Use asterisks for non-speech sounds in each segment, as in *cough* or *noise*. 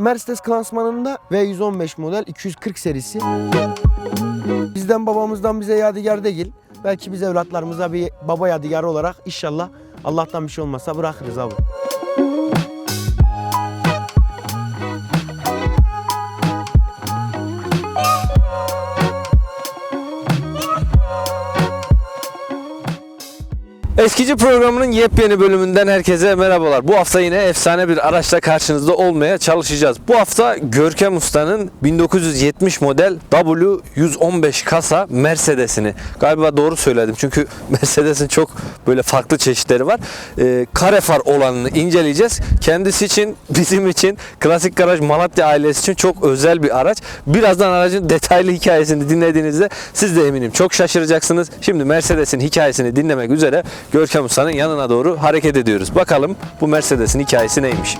Mercedes klasmanında V115 model 240 serisi. Bizden babamızdan bize yadigar değil. Belki biz evlatlarımıza bir baba yadigarı olarak inşallah Allah'tan bir şey olmazsa bırakırız abi. Eskici programının yepyeni bölümünden herkese merhabalar. Bu hafta yine efsane bir araçla karşınızda olmaya çalışacağız. Bu hafta Görkem Usta'nın 1970 model W115 kasa Mercedes'ini galiba doğru söyledim çünkü *laughs* Mercedes'in çok böyle farklı çeşitleri var. Ee, kare olanını inceleyeceğiz. Kendisi için, *laughs* bizim için, Klasik Garaj Malatya ailesi için çok özel bir araç. Birazdan aracın detaylı hikayesini dinlediğinizde siz de eminim çok şaşıracaksınız. Şimdi Mercedes'in hikayesini dinlemek üzere Görkem Usta'nın yanına doğru hareket ediyoruz. Bakalım bu Mercedes'in hikayesi neymiş?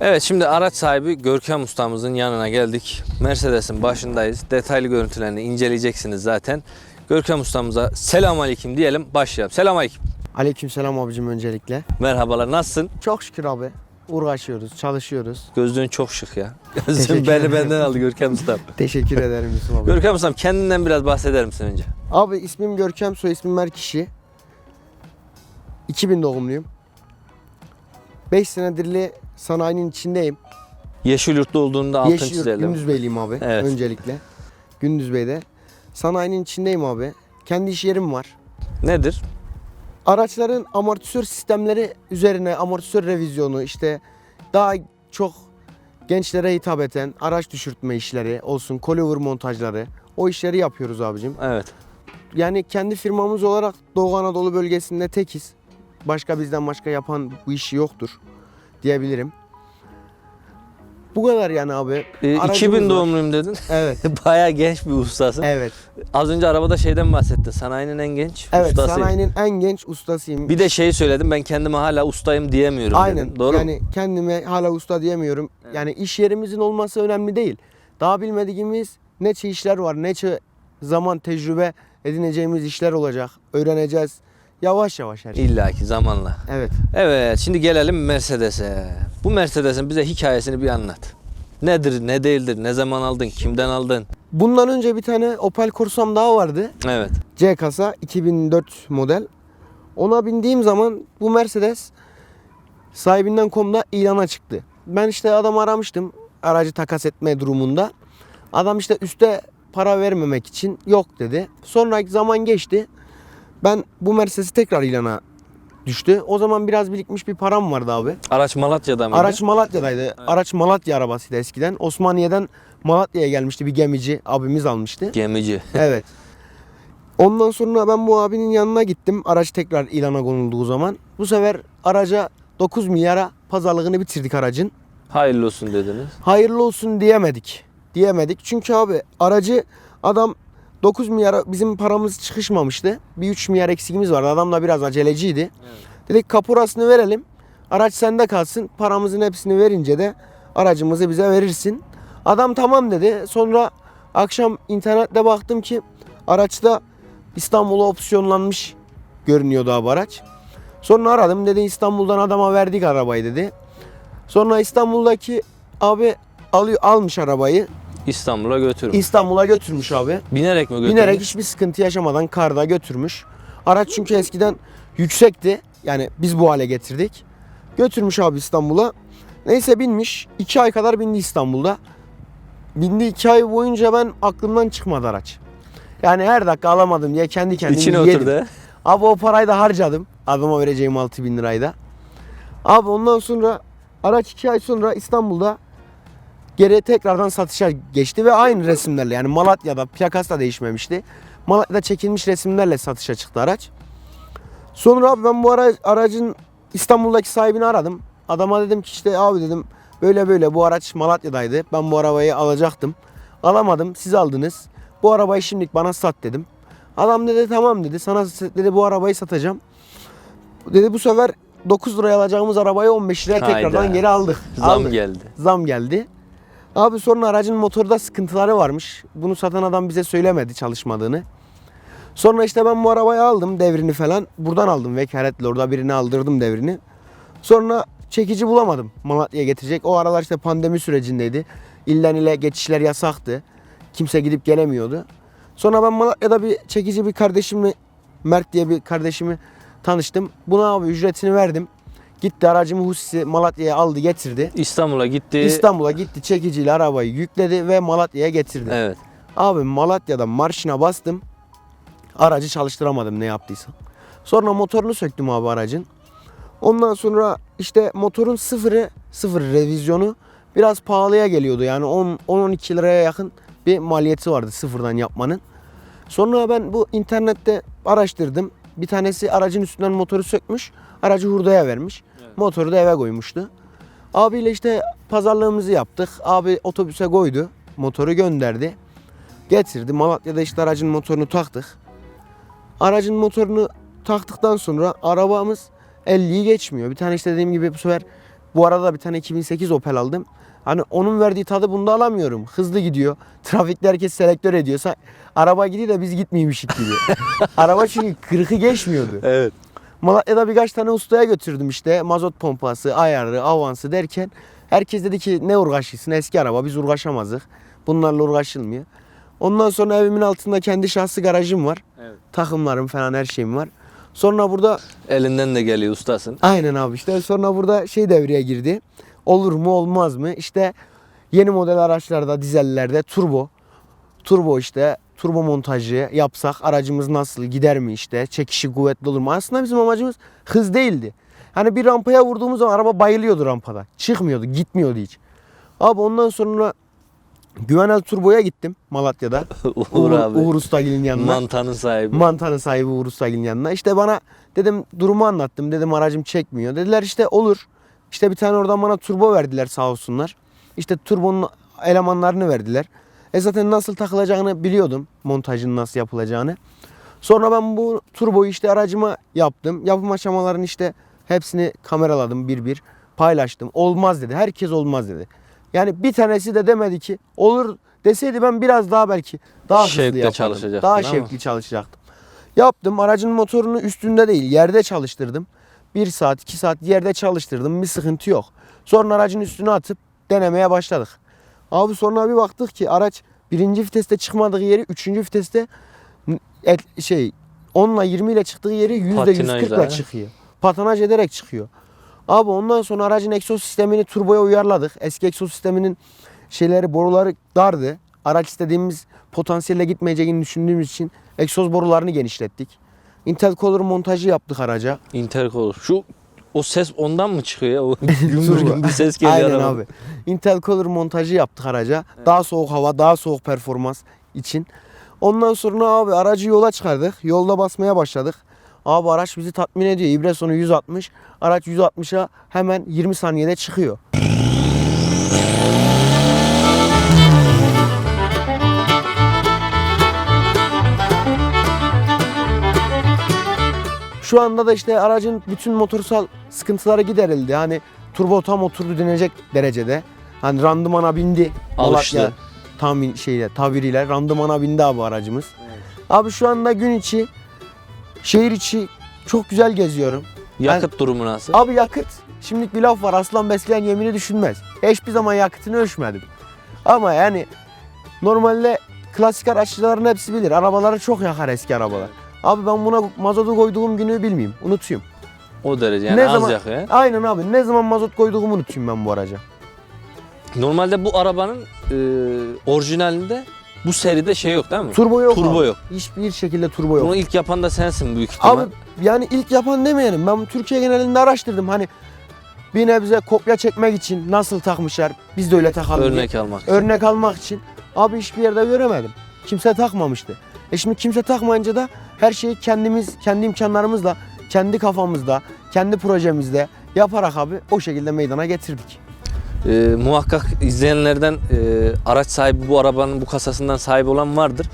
Evet şimdi araç sahibi Görkem ustamızın yanına geldik. Mercedes'in başındayız. Detaylı görüntülerini inceleyeceksiniz zaten. Görkem ustamıza selam aleyküm diyelim başlayalım. Selam aleyküm. Aleykümselam abicim öncelikle. Merhabalar nasılsın? Çok şükür abi. Uğraşıyoruz, çalışıyoruz. Gözlüğün çok şık ya. *laughs* Gözlüğün beni benden aldı Görkem ustam. Teşekkür ederim Yusuf abi. Görkem ustam kendinden biraz bahseder misin önce? Abi ismim Görkem, soy ismim Merkişi. 2000 doğumluyum. 5 senedirli sanayinin içindeyim. Yeşilyurt'ta olduğunda altın Yeşilyurt, çizelim. Gündüzbeyliyim abi Evet. öncelikle. Gündüzbey'de. Sanayinin içindeyim abi. Kendi iş yerim var. Nedir? Araçların amortisör sistemleri üzerine amortisör revizyonu işte daha çok gençlere hitap eden araç düşürtme işleri olsun, coilover montajları o işleri yapıyoruz abicim. Evet. Yani kendi firmamız olarak Doğu Anadolu bölgesinde tekiz. Başka bizden başka yapan bu işi yoktur diyebilirim. Bu kadar yani abi. Ee, Aracımız 2000 var. doğumluyum dedin. Evet. *laughs* Bayağı genç bir ustasın. Evet. Az önce arabada şeyden bahsettin. Sanayinin en genç Evet. ustasıyım. Sanayinin en genç ustasıyım. Bir de şey söyledim ben kendime hala ustayım diyemiyorum Aynen. dedin. Doğru mu? yani kendime hala usta diyemiyorum. Yani iş yerimizin olması önemli değil. Daha bilmediğimiz ne işler var, ne zaman tecrübe edineceğimiz işler olacak. Öğreneceğiz. Yavaş yavaş her şey. İlla ki zamanla. Evet. Evet şimdi gelelim Mercedes'e. Bu Mercedes'in bize hikayesini bir anlat. Nedir, ne değildir, ne zaman aldın, kimden aldın? Bundan önce bir tane Opel Corsa'm daha vardı. Evet. C kasa 2004 model. Ona bindiğim zaman bu Mercedes sahibinden.com'da ilana çıktı. Ben işte adamı aramıştım aracı takas etme durumunda. Adam işte üste para vermemek için yok dedi. Sonraki zaman geçti. Ben bu Mercedes'i tekrar ilana düştü. O zaman biraz birikmiş bir param vardı abi. Araç Malatya'da mıydı? Araç Malatya'daydı. Araç Malatya arabasıydı eskiden. Osmaniye'den Malatya'ya gelmişti bir gemici abimiz almıştı. Gemici. *laughs* Evet. Ondan sonra ben bu abinin yanına gittim. Araç tekrar ilana konulduğu zaman. Bu sefer araca 9 milyara pazarlığını bitirdik aracın. Hayırlı olsun dediniz. Hayırlı olsun diyemedik. Diyemedik. Çünkü abi aracı adam 9 milyara bizim paramız çıkışmamıştı. Bir 3 milyar eksigimiz vardı. Adam da biraz aceleciydi. Dedik kapurasını verelim. Araç sende kalsın. Paramızın hepsini verince de aracımızı bize verirsin. Adam tamam dedi. Sonra akşam internette baktım ki araçta İstanbul'a opsiyonlanmış görünüyordu abi araç. Sonra aradım dedi İstanbul'dan adama verdik arabayı dedi. Sonra İstanbul'daki abi alıyor almış arabayı. İstanbul'a götürmüş. İstanbul'a götürmüş abi. Binerek mi götürmüş? Binerek hiçbir sıkıntı yaşamadan karda götürmüş. Araç çünkü eskiden yüksekti. Yani biz bu hale getirdik. Götürmüş abi İstanbul'a. Neyse binmiş. 2 ay kadar bindi İstanbul'da. Bindi 2 ay boyunca ben aklımdan çıkmadı araç. Yani her dakika alamadım diye kendi kendime İçine yedim. oturdu. Abi o parayı da harcadım. Adama vereceğim 6000 bin lirayı da. Abi ondan sonra araç 2 ay sonra İstanbul'da geri tekrardan satışa geçti ve aynı resimlerle yani Malatya'da plakası da değişmemişti. Malatya'da çekilmiş resimlerle satışa çıktı araç. Sonra abi ben bu ara, aracın İstanbul'daki sahibini aradım. Adama dedim ki işte abi dedim böyle böyle bu araç Malatya'daydı. Ben bu arabayı alacaktım. Alamadım siz aldınız. Bu arabayı şimdilik bana sat dedim. Adam dedi tamam dedi sana dedi bu arabayı satacağım. Dedi bu sefer 9 liraya alacağımız arabayı 15 liraya Hayda. tekrardan geri aldık. Zam Aldık. geldi. Zam geldi. Abi sonra aracın motorda sıkıntıları varmış. Bunu satan adam bize söylemedi çalışmadığını. Sonra işte ben bu arabayı aldım devrini falan. Buradan aldım vekaletle orada birini aldırdım devrini. Sonra çekici bulamadım Malatya'ya getirecek. O aralar işte pandemi sürecindeydi. İlden ile geçişler yasaktı. Kimse gidip gelemiyordu. Sonra ben Malatya'da bir çekici bir kardeşimle Mert diye bir kardeşimi tanıştım. Buna abi ücretini verdim. Gitti aracımı Husi Malatya'ya aldı getirdi. İstanbul'a gitti. İstanbul'a gitti çekiciyle arabayı yükledi ve Malatya'ya getirdi. Evet. Abi Malatya'da marşına bastım. Aracı çalıştıramadım ne yaptıysam. Sonra motorunu söktüm abi aracın. Ondan sonra işte motorun sıfırı, sıfır revizyonu biraz pahalıya geliyordu. Yani 10 10-12 liraya yakın bir maliyeti vardı sıfırdan yapmanın. Sonra ben bu internette araştırdım. Bir tanesi aracın üstünden motoru sökmüş. Aracı hurdaya vermiş. Motoru da eve koymuştu. Abiyle işte pazarlığımızı yaptık. Abi otobüse koydu. Motoru gönderdi. Getirdi. Malatya'da işte aracın motorunu taktık. Aracın motorunu taktıktan sonra arabamız 50'yi geçmiyor. Bir tane işte dediğim gibi bu sefer bu arada bir tane 2008 Opel aldım. Hani onun verdiği tadı bunda alamıyorum. Hızlı gidiyor. Trafikte herkes selektör ediyorsa araba gidiyor da biz gitmeymişik gibi. *laughs* araba çünkü 40'ı geçmiyordu. Evet. Malatya'da birkaç tane ustaya götürdüm işte. Mazot pompası, ayarı, avansı derken herkes dedi ki ne uğraşıyorsun eski araba biz uğraşamazdık. Bunlarla uğraşılmıyor. Ondan sonra evimin altında kendi şahsi garajım var. Evet. Takımlarım falan her şeyim var. Sonra burada Elinden de geliyor ustasın. aynen abi işte sonra burada şey devreye girdi. Olur mu olmaz mı? İşte yeni model araçlarda dizellerde turbo. Turbo işte turbo montajı yapsak aracımız nasıl gider mi işte çekişi kuvvetli olur mu? Aslında bizim amacımız hız değildi. Hani bir rampaya vurduğumuz zaman araba bayılıyordu rampada. Çıkmıyordu gitmiyordu hiç. Abi ondan sonra Güvenel Turbo'ya gittim Malatya'da. *laughs* Uğur abi. Uğur Ustagil'in yanına. Mantanın sahibi. Mantanın sahibi Uğur Ustagil'in yanına. İşte bana dedim durumu anlattım. Dedim aracım çekmiyor. Dediler işte olur. İşte bir tane oradan bana turbo verdiler sağ olsunlar. İşte turbonun elemanlarını verdiler. E zaten nasıl takılacağını biliyordum. Montajın nasıl yapılacağını. Sonra ben bu turboyu işte aracıma yaptım. Yapım aşamalarını işte hepsini kameraladım bir bir. Paylaştım. Olmaz dedi. Herkes olmaz dedi. Yani bir tanesi de demedi ki olur deseydi ben biraz daha belki daha hızlı Şevkle yapardım. Daha şevkli çalışacaktım. Yaptım. Aracın motorunu üstünde değil yerde çalıştırdım. Bir saat iki saat yerde çalıştırdım. Bir sıkıntı yok. Sonra aracın üstüne atıp denemeye başladık. Abi sonra bir baktık ki araç birinci viteste çıkmadığı yeri üçüncü viteste et- şey 10 ile 20 ile çıktığı yeri yüzde Patinajla, 140 ile çıkıyor. Patinaj ederek çıkıyor. Abi ondan sonra aracın egzoz sistemini turboya uyarladık. Eski egzoz sisteminin şeyleri boruları dardı. Araç istediğimiz potansiyelle gitmeyeceğini düşündüğümüz için egzoz borularını genişlettik. Intercooler montajı yaptık araca. Intercooler. Şu o ses ondan mı çıkıyor ya? O *laughs* gümbür gümbür ses geliyor Aynen arabanın. abi. Intercooler montajı yaptık araca. Daha soğuk hava, daha soğuk performans için. Ondan sonra abi aracı yola çıkardık. Yolda basmaya başladık. Abi araç bizi tatmin ediyor. İbre sonu 160. Araç 160'a hemen 20 saniyede çıkıyor. Şu anda da işte aracın bütün motorsal sıkıntıları giderildi. Hani turbo tam oturdu denecek derecede. Hani randımana bindi. Alıştı. Malatya Tahmin şeyle tabiriyle randımana bindi abi aracımız. Abi şu anda gün içi şehir içi çok güzel geziyorum. Yakıt durumu nasıl? Abi yakıt şimdilik bir laf var aslan besleyen yemini düşünmez. Hiçbir zaman yakıtını ölçmedim. Ama yani normalde klasik araççıların hepsi bilir. Arabaları çok yakar eski arabalar. Abi ben buna mazotu koyduğum günü bilmeyeyim. Unutuyum. O derece yani Ne az zaman- yakıyor. Aynen abi. Ne zaman mazot koyduğumu unutuyum ben bu araca. Normalde bu arabanın e, orijinalinde bu seride şey yok değil mi? Turbo yok Turbo abi. yok. Hiçbir şekilde turbo yok. Bunu ilk yapan da sensin büyük ihtimal. Abi yani ilk yapan demeyelim. Ben Türkiye genelinde araştırdım. Hani bir nebze kopya çekmek için nasıl takmışlar. Biz de öyle takalım diye. Örnek almak. için. Örnek almak için. Abi hiçbir yerde göremedim. Kimse takmamıştı. E şimdi kimse takmayınca da her şeyi kendimiz, kendi imkanlarımızla, kendi kafamızda, kendi projemizde yaparak abi o şekilde meydana getirdik. Ee, muhakkak izleyenlerden e, araç sahibi bu arabanın bu kasasından sahibi olan vardır.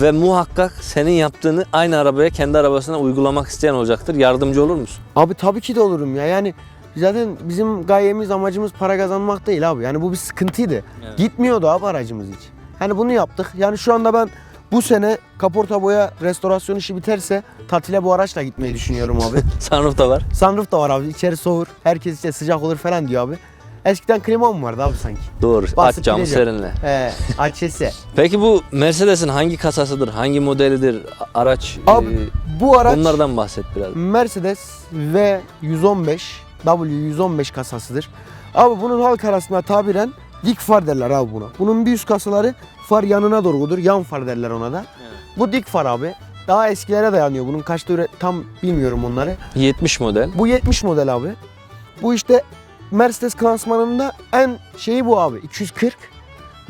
Ve muhakkak senin yaptığını aynı arabaya kendi arabasına uygulamak isteyen olacaktır. Yardımcı olur musun? Abi tabii ki de olurum ya. Yani zaten bizim gayemiz amacımız para kazanmak değil abi. Yani bu bir sıkıntıydı. Evet. Gitmiyordu abi aracımız hiç. Yani bunu yaptık. Yani şu anda ben bu sene kaporta boya restorasyon işi biterse tatile bu araçla gitmeyi düşünüyorum abi. *laughs* Sunroof da var. Sunroof da var abi. İçeri soğur. Herkes işte sıcak olur falan diyor abi. Eskiden klima mı vardı abi sanki? Doğru. Basıp Aç camı gideceğim. serinle. He, açesi. *laughs* Peki bu Mercedes'in hangi kasasıdır? Hangi modelidir? Araç? Abi e, bu araç onlardan bahset biraz. Mercedes V115 W115 kasasıdır. Abi bunun halk arasında tabiren dik far derler abi buna. Bunun bir üst kasaları far yanına doğrudur. Yan far derler ona da. Bu dik far abi. Daha eskilere dayanıyor. Bunun kaçta üre- tam bilmiyorum onları. 70 model. Bu 70 model abi. Bu işte Mercedes klasmanında en şeyi bu abi. 240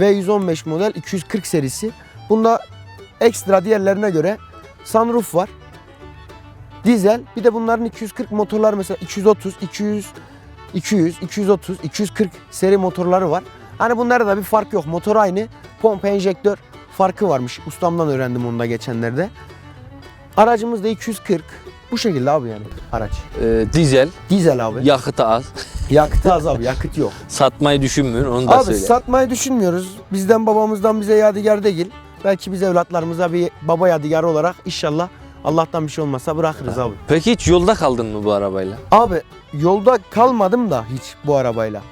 ve 115 model 240 serisi. Bunda ekstra diğerlerine göre sunroof var. Dizel. Bir de bunların 240 motorlar mesela 230, 200, 200, 230, 240 seri motorları var. Hani bunlarda da bir fark yok. Motor aynı. Pompa enjektör farkı varmış. Ustamdan öğrendim onu da geçenlerde. Aracımız da 240. Bu şekilde abi yani araç. E, dizel. Dizel abi. Yakıtı az. Yakıtı az abi, yakıt yok. *laughs* Satmayı düşünmüyor. Onu da Abi söyle. satmayı düşünmüyoruz. Bizden babamızdan bize yadigar değil. Belki biz evlatlarımıza bir baba yadigarı olarak inşallah Allah'tan bir şey olmazsa bırakırız abi. Peki hiç yolda kaldın mı bu arabayla? Abi yolda kalmadım da hiç bu arabayla.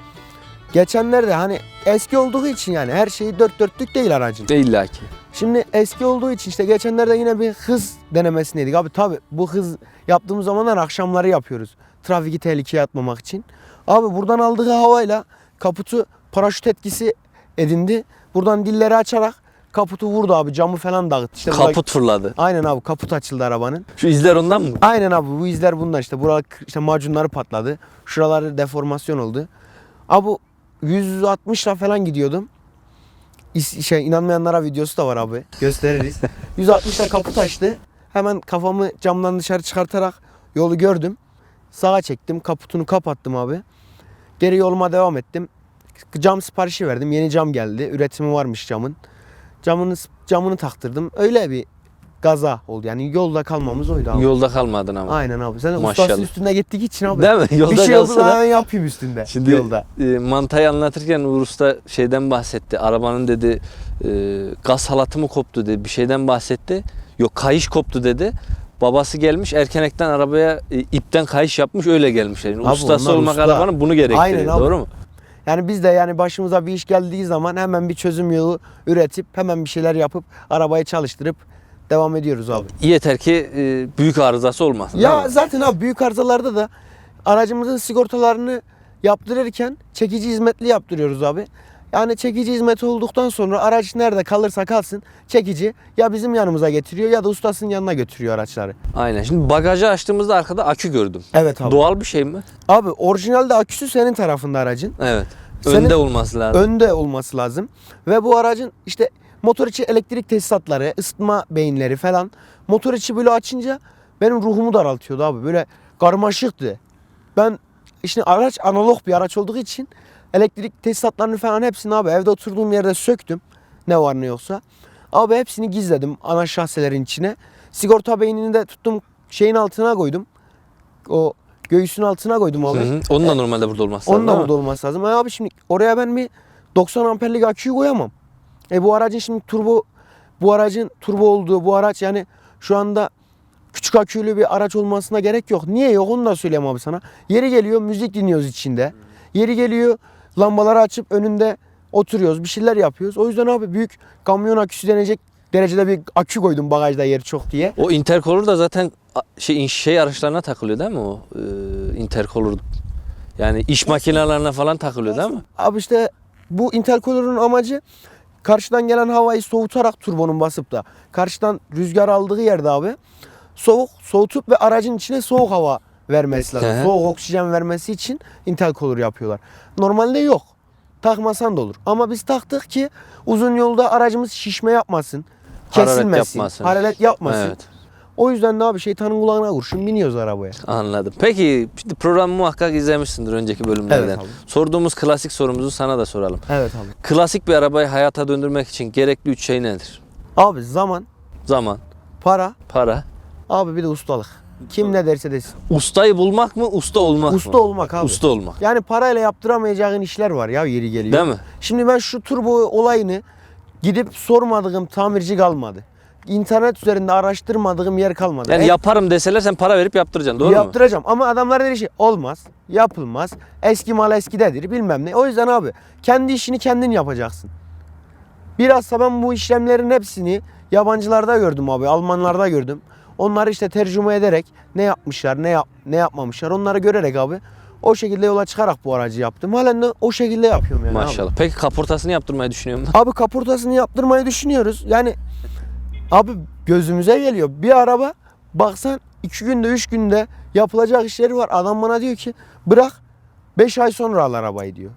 Geçenlerde hani eski olduğu için yani her şeyi dört dörtlük değil aracın. İlla ki. Şimdi eski olduğu için işte geçenlerde yine bir hız denemesindeydik. Abi tabi bu hız yaptığımız zamanlar akşamları yapıyoruz. Trafiki tehlikeye atmamak için. Abi buradan aldığı havayla kaputu paraşüt etkisi edindi. Buradan dilleri açarak kaputu vurdu abi camı falan dağıttı. İşte burada- Kaput fırladı. Aynen abi kaput açıldı arabanın. Şu izler ondan mı? Aynen abi bu izler bundan işte. Buralar işte macunları patladı. Şuraları deformasyon oldu. Abi 160'la falan gidiyordum. İs- Şey inanmayanlara videosu da var abi. Gösteririz. 160'la kaput açtı. Hemen kafamı camdan dışarı çıkartarak yolu gördüm. Sağa çektim. Kaputunu kapattım abi. Geri yoluma devam ettim. Cam siparişi verdim. Yeni cam geldi. Üretimi varmış camın. Camını camını taktırdım. Öyle bir gaza oldu. Yani yolda kalmamız oydu abi. Yolda kalmadın ama. Aynen abi. Sen Maşallah. ustası üstünde gittik için abi. Değil mi? Yolda bir şey oldu da- hemen yapayım üstünde. Şimdi yolda. e, mantayı anlatırken Uğur Usta şeyden bahsetti. Arabanın dedi e, gaz halatı mı koptu dedi. Bir şeyden bahsetti. Yok kayış koptu dedi. Babası gelmiş erkenekten arabaya e, ipten kayış yapmış öyle gelmişler. Yani Abi ustası olmak usta. arabanın bunu gerektiriyor. Aynen abi. Doğru mu? Yani biz de yani başımıza bir iş geldiği zaman hemen bir çözüm yolu üretip hemen bir şeyler yapıp arabayı çalıştırıp devam ediyoruz abi. Yeter ki e, büyük arızası olmasın. Ya zaten abi büyük arızalarda da aracımızın sigortalarını yaptırırken çekici hizmetli yaptırıyoruz abi. Yani çekici hizmeti olduktan sonra araç nerede kalırsa kalsın çekici ya bizim yanımıza getiriyor ya da ustasının yanına götürüyor araçları. Aynen. Şimdi bagajı açtığımızda arkada akü gördüm. Evet abi. Doğal bir şey mi? Abi orijinalde aküsü senin tarafında aracın. Evet. Senin- Önde olması lazım. önde olması lazım. Ve bu aracın işte motor içi elektrik tesisatları, ısıtma beyinleri falan motor içi böyle açınca benim ruhumu daraltıyordu abi. Böyle karmaşıktı. Ben işte araç analog bir araç olduğu için elektrik tesisatlarını falan hepsini abi evde oturduğum yerde söktüm. Ne var ne yoksa. Abi hepsini gizledim ana şahselerin içine. Sigorta beynini de tuttum şeyin altına koydum. O göğsün altına koydum abi. Hı hı. Onun da normalde burada lazım. Onun da burada olması lazım. E abi şimdi oraya ben bir 90 amperlik aküyü koyamam. E bu aracın şimdi turbo bu aracın turbo olduğu bu araç yani şu anda küçük akülü bir araç olmasına gerek yok. Niye yok onu da söyleyeyim abi sana. Yeri geliyor müzik dinliyoruz içinde. Yeri geliyor lambaları açıp önünde oturuyoruz bir şeyler yapıyoruz. O yüzden abi büyük kamyon aküsü denecek derecede bir akü koydum bagajda yeri çok diye. O intercooler da zaten şey şey araçlarına takılıyor değil mi o ee, intercooler? Yani iş makinelerine falan takılıyor değil mi? Abi işte bu intercooler'ın amacı karşıdan gelen havayı soğutarak turbonun basıp da karşıdan rüzgar aldığı yerde abi soğuk soğutup ve aracın içine soğuk hava vermesi lazım. Soğuk oksijen vermesi için intercooler yapıyorlar. Normalde yok. Takmasan da olur. Ama biz taktık ki uzun yolda aracımız şişme yapmasın. Hararet Kesilmesin. yapmasın. Hararet yapmasın. Evet. O yüzden ne abi şeytanın kulağına kurşun biniyoruz arabaya. Anladım. Peki şimdi programı muhakkak izlemişsindir önceki bölümlerden. Evet abi. Sorduğumuz klasik sorumuzu sana da soralım. Evet abi. Klasik bir arabayı hayata döndürmek için gerekli üç şey nedir? Abi zaman, Zaman, para, para. abi bir de ustalık. Kim ne derse desin. Ustayı bulmak mı, usta olmak Usta mı? olmak abi. Usta olmak. Yani parayla yaptıramayacağın işler var ya yeri geliyor. Değil mi? Şimdi ben şu turbo olayını gidip sormadığım tamirci kalmadı. İnternet üzerinde araştırmadığım yer kalmadı. Yani E, yaparım deseler sen para verip yaptıracaksın doğru mu? yaptıracağım ama adamlar dedi şey olmaz, yapılmaz, eski mal eskidedir bilmem ne. O yüzden abi kendi işini kendin yapacaksın. Bilhassa ben bu işlemlerin hepsini yabancılarda gördüm abi, Almanlarda gördüm. Onları işte tercüme ederek ne yapmışlar, ne yap ne yapmamışlar onları görerek abi o şekilde yola çıkarak bu aracı yaptım. Halen de o şekilde yapıyorum yani abi. Maşallah. Peki kaportasını yaptırmayı düşünüyor musun? Abi kaportasını yaptırmayı düşünüyoruz. Yani abi gözümüze geliyor. Bir araba baksan iki günde üç günde yapılacak işleri var. Adam bana diyor ki bırak 5 ay sonra al arabayı diyor.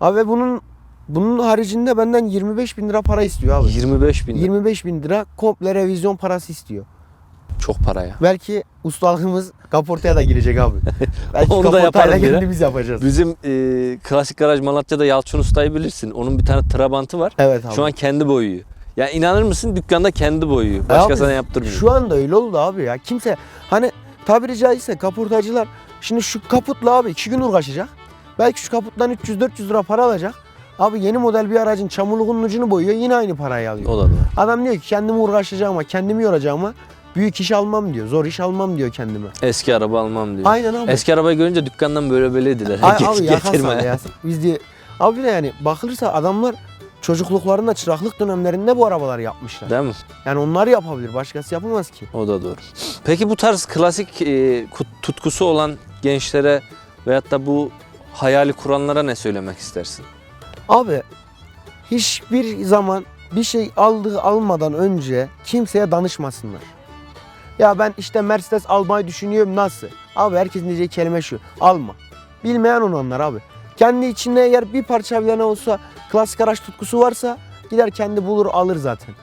Abi ve bunun bunun haricinde benden 25 bin lira para istiyor abi. 25 bin lira. 25 bin lira komple revizyon parası istiyor. Çok para ya. Belki ustalığımız kaportaya da girecek abi. *laughs* Belki Onu da yaparız kendimiz yapacağız. Bizim e, klasik garaj Malatya'da Yalçın Usta'yı bilirsin. Onun bir tane trabantı var. Evet abi. Şu an kendi boyuyor. Ya inanır mısın dükkanda kendi boyuyor. Başkasına Abi, yaptırmıyor. Şu anda öyle oldu abi ya. Kimse hani tabiri caizse kaportacılar şimdi şu kaputla abi iki gün uğraşacak. Belki şu kaputtan 300-400 lira para alacak. Abi yeni model bir aracın çamurluğunun ucunu boyuyor yine aynı parayı alıyor. O da doğru. Adam diyor ki kendimi uğraşacağıma, kendimi yoracağıma büyük iş almam diyor. Zor iş almam diyor kendime. Eski araba almam diyor. Aynen abi. Eski arabayı görünce dükkandan böyle böyleydiler. Ay, *laughs* abi yaka getirme. sal ya. Biz diye. Abi de yani bakılırsa adamlar çocukluklarında çıraklık dönemlerinde bu arabaları yapmışlar. Değil mi? Yani onlar yapabilir. Başkası yapamaz ki. O da doğru. Peki bu tarz klasik e, tutkusu olan gençlere veyahut da bu hayali kuranlara ne söylemek istersin? Abi hiçbir zaman bir şey aldığı almadan önce kimseye danışmasınlar. Ya ben işte Mercedes almayı düşünüyorum nasıl? Abi herkesin diyeceği kelime şu. Alma. Bilmeyen onu anlar abi. Kendi içinde eğer bir parça bile ne olsa klasik araç tutkusu varsa gider kendi bulur alır zaten.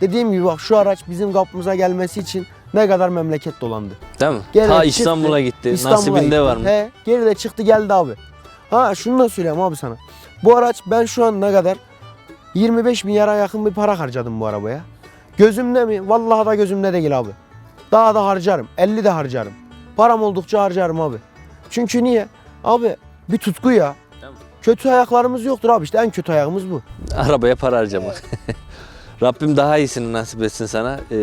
Dediğim gibi bak şu araç bizim kapımıza gelmesi için ne kadar memleket dolandı. Değil mi? Gene Ta İstanbul'a gitti. İstanbul'a Nasibinde gitti. var mı? He, geri de çıktı geldi abi. Ha şunu da söyleyeyim abi sana. Bu araç ben şu an ne kadar 25 milyara yakın bir para harcadım bu arabaya. Gözümde mi? Vallahi da gözümde değil abi. Daha da harcarım. 50 de harcarım. Param oldukça harcarım abi. Çünkü niye? Abi bir tutku ya. Kötü ayaklarımız yoktur abi işte en kötü ayağımız bu. Arabaya para harcamak. *laughs* Rabbim daha iyisini nasip etsin sana. Ee,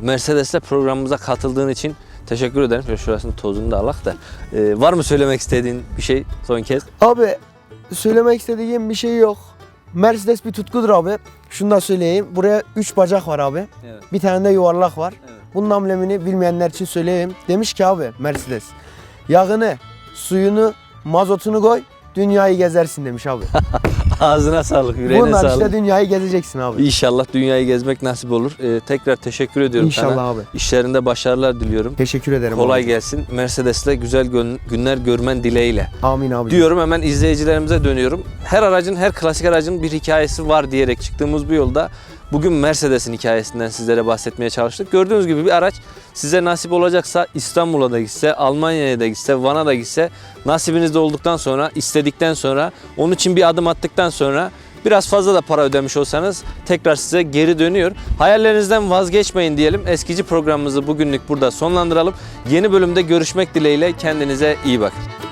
Mercedes'le programımıza katıldığın için teşekkür ederim. Şöyle şurasının tozunu da alak da. Ee, var mı söylemek istediğin bir şey son kez? Abi söylemek istediğim bir şey yok. Mercedes bir tutkudur abi. Şunu da söyleyeyim. Buraya 3 bacak var abi. Evet. Bir tane de yuvarlak var. Evet. Bunun amblemini bilmeyenler için söyleyeyim. Demiş ki abi Mercedes. Yağını, suyunu, mazotunu koy. Dünyayı gezersin demiş abi. *laughs* Ağzına sağlık, yüreğine Bunlar sağlık. işte dünyayı gezeceksin abi. İnşallah dünyayı gezmek nasip olur. Ee, tekrar teşekkür ediyorum İnşallah sana. abi. İşlerinde başarılar diliyorum. Teşekkür ederim Kolay abi. gelsin. Mercedes'le güzel gün- günler görmen dileğiyle. Amin abi. Diyorum hemen izleyicilerimize dönüyorum. Her aracın, her klasik aracın bir hikayesi var diyerek çıktığımız bu yolda bugün Mercedes'in hikayesinden sizlere bahsetmeye çalıştık. Gördüğünüz gibi bir araç size nasip olacaksa İstanbul'a da gitse, Almanya'ya da gitse, Van'a da gitse nasibiniz de olduktan sonra, istedikten sonra, onun için bir adım attıktan sonra Biraz fazla da para ödemiş olsanız tekrar size geri dönüyor. Hayallerinizden vazgeçmeyin diyelim. Eskici programımızı bugünlük burada sonlandıralım. Yeni bölümde görüşmek dileğiyle kendinize iyi bakın.